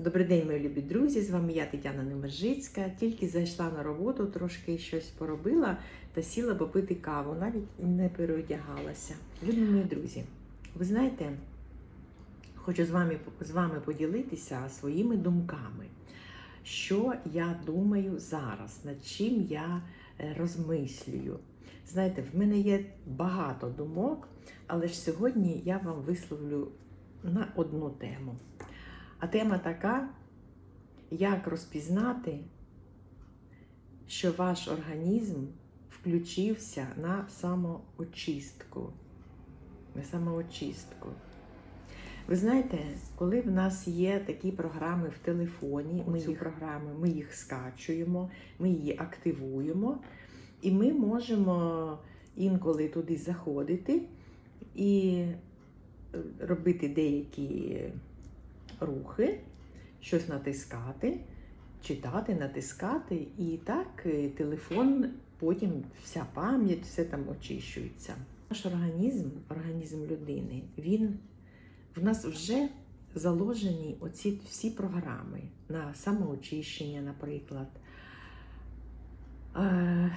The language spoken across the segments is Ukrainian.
Добрий день, мої любі друзі! З вами я Тетяна Немержицька. Тільки зайшла на роботу, трошки щось поробила та сіла попити каву, навіть не переодягалася. Любі мої друзі, ви знаєте, хочу з вами, з вами поділитися своїми думками, що я думаю зараз, над чим я е, розмислюю. Знаєте, в мене є багато думок, але ж сьогодні я вам висловлю на одну тему. А тема така, як розпізнати, що ваш організм включився на самоочистку. На самоочистку. Ви знаєте, коли в нас є такі програми в телефоні, ми їх програми, ми їх скачуємо, ми її активуємо, і ми можемо інколи туди заходити і робити деякі рухи, щось натискати, читати, натискати, і так е, телефон, потім вся пам'ять, все там очищується. Наш організм, організм людини, він в нас вже заложені оці всі програми на самоочищення, наприклад, е,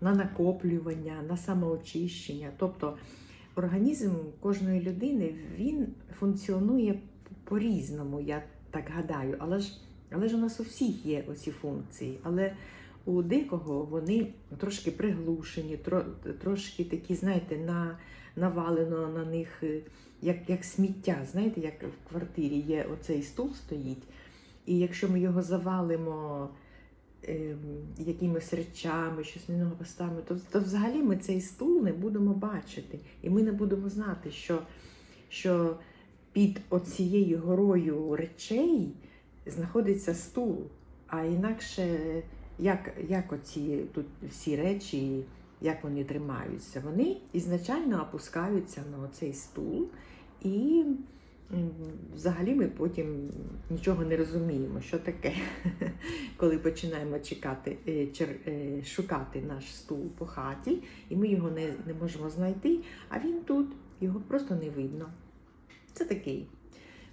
на накоплювання, на самоочищення. Тобто організм кожної людини він функціонує по-різному, я так гадаю. Але ж, але ж у нас у всіх є оці функції. Але у декого вони трошки приглушені, тро, трошки такі, знаєте, на, навалено на них е, як, як сміття. Знаєте, як в квартирі є оцей стул стоїть, і якщо ми його завалимо е, якимись речами, щось на нього поставимо, то, то взагалі ми цей стул не будемо бачити. І ми не будемо знати, що, що під оцією горою речей знаходиться стул. А інакше, як, як оці тут всі речі, як вони тримаються? Вони ізначально опускаються на оцей стул, і взагалі ми потім нічого не розуміємо, що таке, коли починаємо чекати, е, е, шукати наш стул по хаті, і ми його не, не можемо знайти, а він тут, його просто не видно. Це такий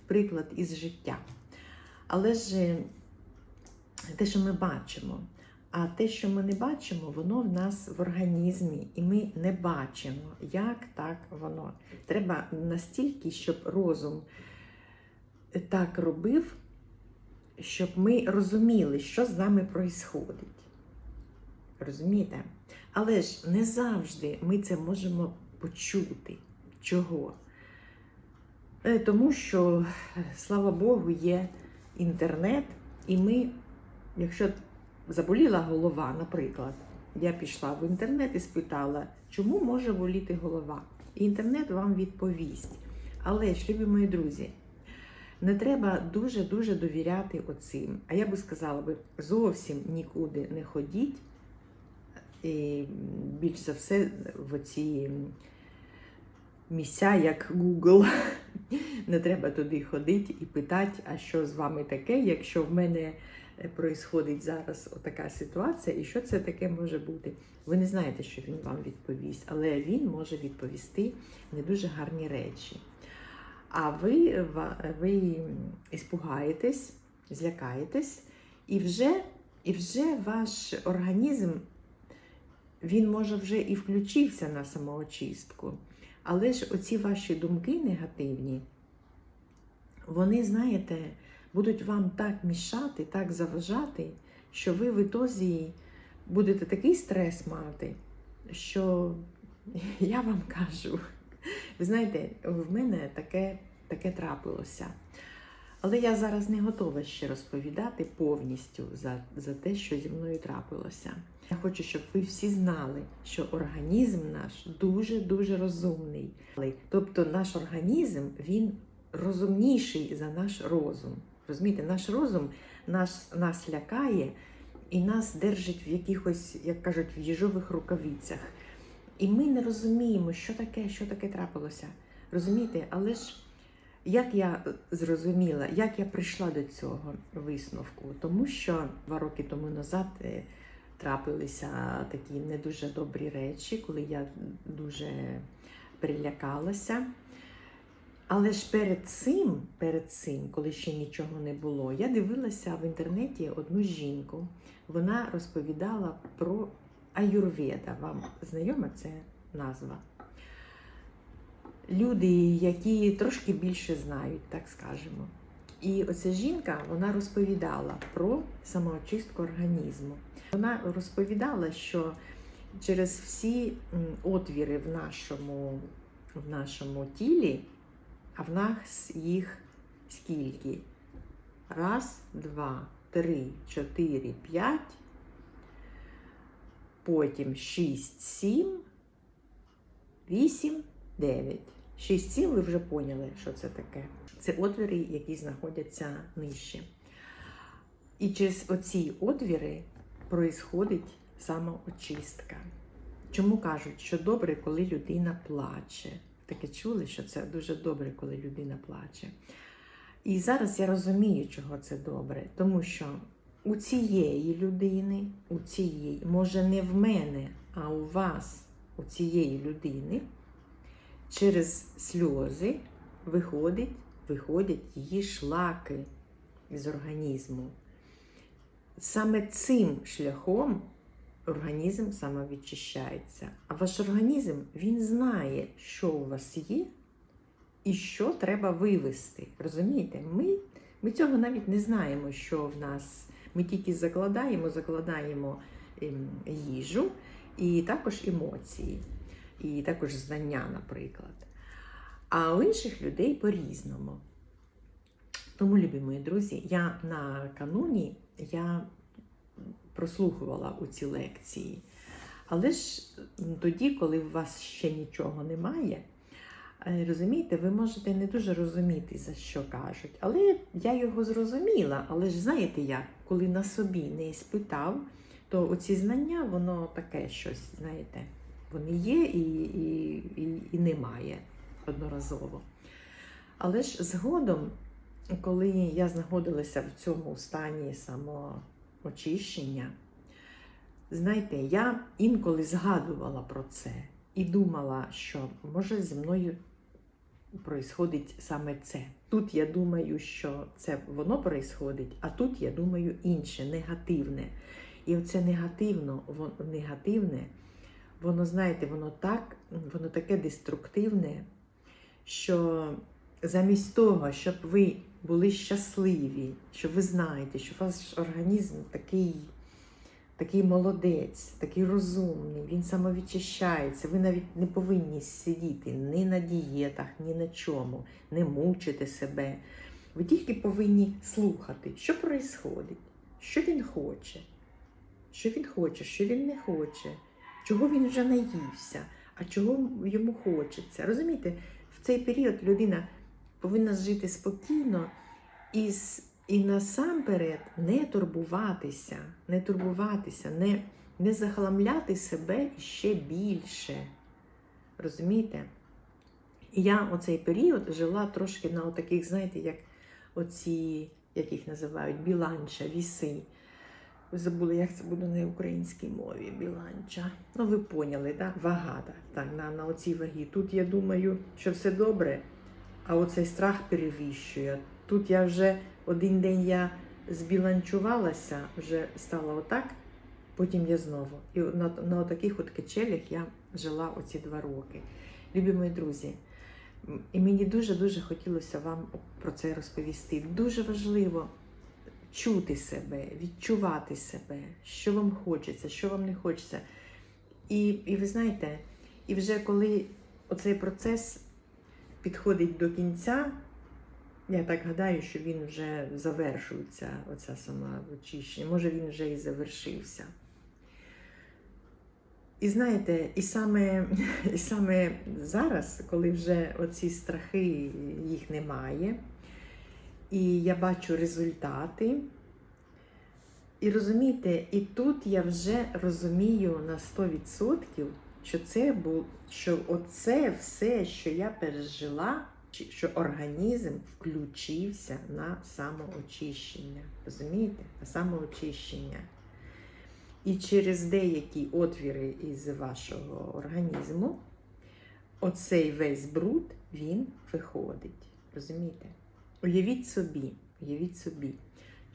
приклад із життя. Але ж е, те, що ми бачимо, а те, що ми не бачимо, воно в нас в організмі, і ми не бачимо, як так воно. Треба настільки, щоб розум так робив, щоб ми розуміли, що з нами відбувається. Розумієте? Але ж не завжди ми це можемо почути. Чого? Е, Тому що, слава Богу, є інтернет, і ми, якщо заболіла голова, наприклад, я пішла в інтернет і спитала, чому може боліти голова. І інтернет вам відповість. Але любі мої друзі, не треба дуже-дуже довіряти оцим. А я би сказала би, зовсім нікуди не ходіть. І більш за все в оці місця, як Google. Не треба туди ходити і питати, а що з вами таке, якщо в мене проїсходить зараз отака ситуація, і що це таке може бути. Ви не знаєте, що він вам відповість, але він може відповісти не дуже гарні речі. А ви, ви іспугаєтесь, злякаєтесь, і вже, і вже ваш організм він може вже і включився на самоочистку. Але ж оці ваші думки негативні, вони, знаєте, будуть вам так мішати, так заважати, що ви в ітозі будете такий стрес мати, що я вам кажу, ви знаєте, в мене таке, таке трапилося. Але я зараз не готова ще розповідати повністю за, за те, що зі мною трапилося. Я хочу, щоб ви всі знали, що організм наш дуже-дуже розумний. Тобто наш організм він розумніший за наш розум. Розумієте, наш розум нас, нас лякає і нас держить в якихось, як кажуть, в їжових рукавицях. І ми не розуміємо, що таке, що таке трапилося. Розумієте, але ж як я зрозуміла, як я прийшла до цього висновку? Тому що два роки тому назад е, трапилися такі не дуже добрі речі, коли я дуже перелякалася. Але ж перед цим, перед цим, коли ще нічого не було, я дивилася в інтернеті одну жінку. Вона розповідала про аюрведа. Вам знайома ця назва? Люди, які трошки більше знають, так скажемо. І оця жінка вона розповідала про самоочистку організму. Вона розповідала, що через всі отвіри в нашому, в нашому тілі, а в нас їх скільки? Раз, два, три, чотири, п'ять, потім шість, сім, вісім, дев'ять. Шість, сім, ви вже поняли, що це таке. Це отвіри, які знаходяться нижче. І через оці отвіри проїсходить самоочистка. Чому кажуть, що добре, коли людина плаче? Таке чули, що це дуже добре, коли людина плаче. І зараз я розумію, чого це добре, тому що у цієї людини, у цієї, може не в мене, а у вас, у цієї людини, через сльози виходить, виходять її шлаки з організму. Саме цим шляхом організм самовідчищається. А ваш організм він знає, що у вас є і що треба вивести. Розумієте? Ми, ми цього навіть не знаємо, що в нас. Ми тільки закладаємо, закладаємо ем, їжу і також емоції, і також знання, наприклад. А у інших людей по-різному. Тому, любі мої друзі, я на кануні я прослухувала у ці лекції. Але ж тоді, коли у вас ще нічого немає, е, розумієте, ви можете не дуже розуміти, за що кажуть. Але я його зрозуміла. Але ж знаєте як, коли на собі не спитав, то оці знання, воно таке щось, знаєте, вони є і, і, і, і немає одноразово. Але ж згодом, коли я знаходилася в цьому стані самоочищення, знаєте, я інколи згадувала про це і думала, що може зі мною происходить саме це. Тут я думаю, що це воно происходить, а тут я думаю інше, негативне. І оце негативно, воно, негативне, воно, знаєте, воно так, воно таке деструктивне, що замість того, щоб ви були щасливі, що ви знаєте, що ваш організм такий, такий молодець, такий розумний, він самовідчищається. Ви навіть не повинні сидіти ні на дієтах, ні на чому, не мучити себе. Ви тільки повинні слухати, що відбувається, що він хоче, що він хоче, що він не хоче, чого він вже наївся, а чого йому хочеться. Розумієте, в цей період людина повинна жити спокійно і, і насамперед не турбуватися, не турбуватися, не, не захламляти себе ще більше. Розумієте? Я оцей період жила трошки на таких, знаєте, як оці, як їх називають, біланча, віси. Забули, як це буде на українській мові, біланча. Ну, ви поняли, да? вага, так, так, на, на оцій вагі. Тут я думаю, що все добре, а оцей страх перевіщує. Тут я вже один день я збіланчувалася, вже стала отак, потім я знову. І на, на таких от качелях я жила оці два роки. Любі мої друзі, і мені дуже-дуже хотілося вам про це розповісти. Дуже важливо чути себе, відчувати себе, що вам хочеться, що вам не хочеться. І, і ви знаєте, і вже коли оцей процес підходить до кінця, я так гадаю, що він вже завершується, оця сама очищення. Може, він вже і завершився. І знаєте, і саме, і саме зараз, коли вже оці страхи їх немає, і я бачу результати. І розумієте, і тут я вже розумію на 100%, що це був, що оце все, що я пережила, що організм включився на самоочищення. Розумієте? На самоочищення. І через деякі отвіри із вашого організму оцей весь бруд він виходить. Розумієте? Уявіть собі, уявіть собі,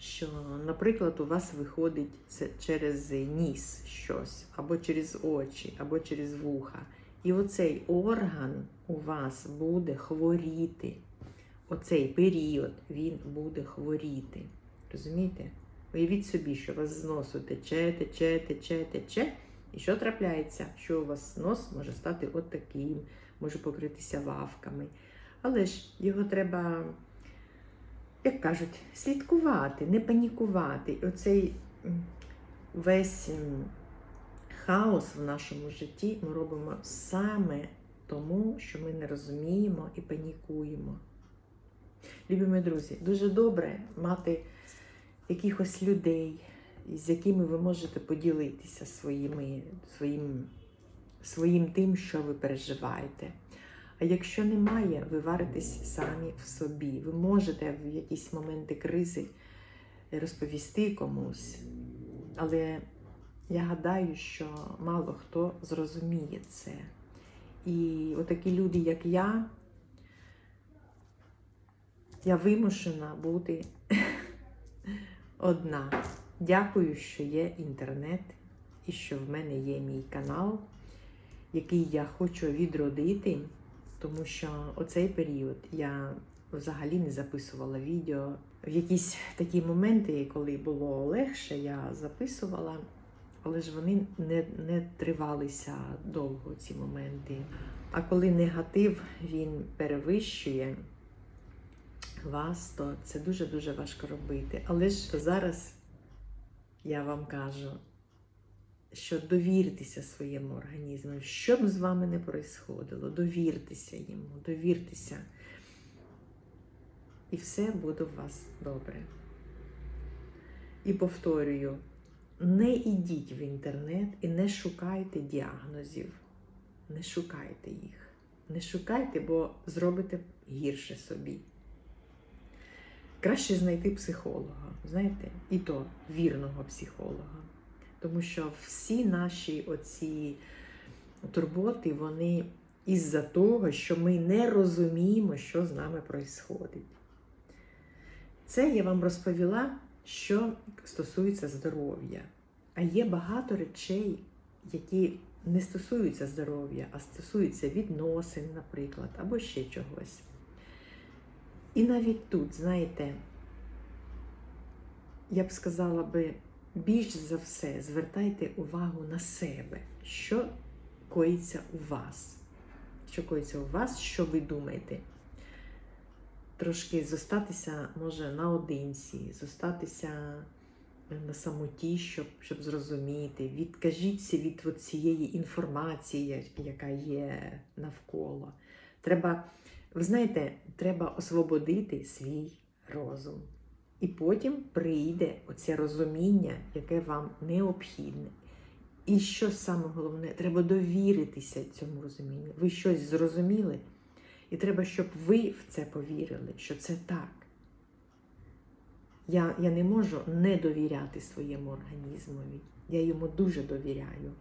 що, наприклад, у вас виходить це через ніс щось, або через очі, або через вуха. І оцей орган у вас буде хворіти. Оцей період він буде хворіти. Розумієте? Уявіть собі, що у вас з носу тече, тече, тече, тече. І що трапляється? Що у вас нос може стати от таким, може покритися вавками. Але ж його треба, як кажуть, слідкувати, не панікувати. І оцей весь хаос в нашому житті ми робимо саме тому, що ми не розуміємо і панікуємо. Любі мої друзі, дуже добре мати якихось людей, з якими ви можете поділитися своїми, своїм, своїм тим, що ви переживаєте. А якщо немає, ви варитесь самі в собі. Ви можете в якісь моменти кризи розповісти комусь, але я гадаю, що мало хто зрозуміє це. І отакі люди, як я, я вимушена бути одна. Дякую, що є інтернет і що в мене є мій канал, який я хочу відродити, тому що оцей період я взагалі не записувала відео. В якісь такі моменти, коли було легше, я записувала, але ж вони не, не тривалися довго, ці моменти. А коли негатив він перевищує вас, то це дуже-дуже важко робити. Але ж зараз я вам кажу, що довіртеся своєму організму, що б з вами не происходило, довіртеся йому, довіртеся. І все буде у вас добре. І повторюю, не йдіть в інтернет і не шукайте діагнозів. Не шукайте їх. Не шукайте, бо зробите гірше собі. Краще знайти психолога, знаєте, і то вірного психолога. Тому що всі наші оці турботи, вони із-за того, що ми не розуміємо, що з нами відбувається. Це я вам розповіла, що стосується здоров'я. А є багато речей, які не стосуються здоров'я, а стосуються відносин, наприклад, або ще чогось. І навіть тут, знаєте, я б сказала би, більш за все звертайте увагу на себе, що коїться у вас. Що коїться у вас, що ви думаєте? Трошки зостатися може наодинці, зостатися на самоті, щоб, щоб зрозуміти. Відкажіться від цієї інформації, яка є навколо. Треба, ви знаєте, треба освободити свій розум. І потім прийде оце розуміння, яке вам необхідне. І що саме головне, треба довіритися цьому розумінню. Ви щось зрозуміли, і треба, щоб ви в це повірили, що це так. Я, я не можу не довіряти своєму організмові. Я йому дуже довіряю.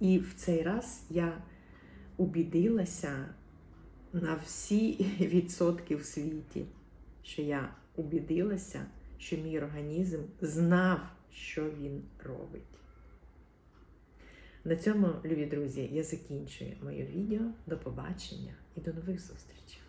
І в цей раз я убідилася на всі відсотки в світі, що я убідилася, що мій організм знав, що він робить. На цьому, любі друзі, я закінчую моє відео. До побачення і до нових зустрічей!